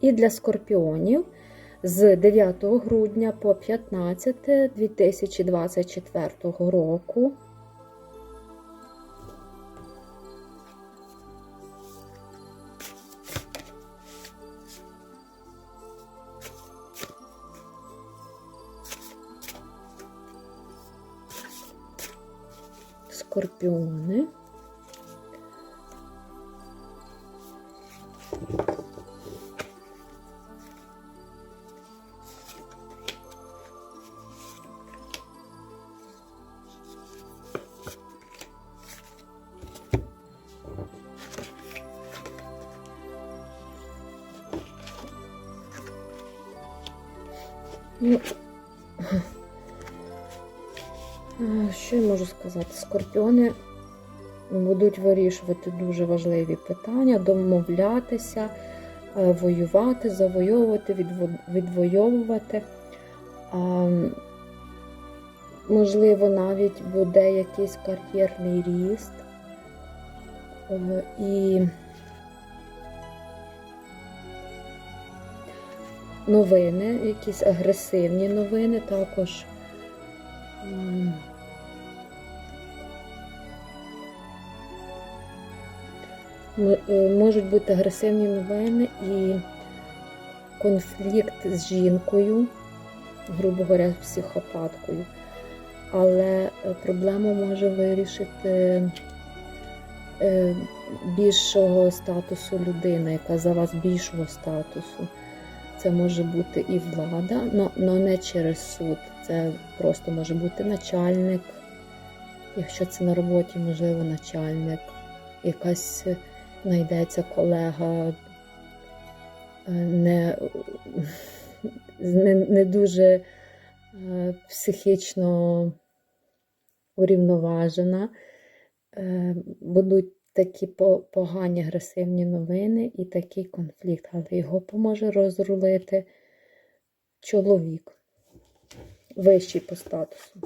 І для скорпіонів з 9 грудня по 15 2024 року. Скорпіони. Ну, що я можу сказати? Скорпіони будуть вирішувати дуже важливі питання, домовлятися, е, воювати, завойовувати, відво- відвоювати. Можливо, навіть буде якийсь кар'єрний ріст. Е, І новини, якісь агресивні новини також. Е, Можуть бути агресивні новини і конфлікт з жінкою, грубо говоря, психопаткою. Але е, проблему може вирішити е, більшого статусу людина, яка за вас більшого статусу. Це може бути і влада, але не через суд. Це просто може бути начальник. Якщо це на роботі, можливо, начальник, якась е, знайдеться колега е, не, не, не дуже е, психічно урівноважена. Будуть такі погані агресивні новини і такий конфлікт, але його поможе розрулити чоловік вищий по статусу.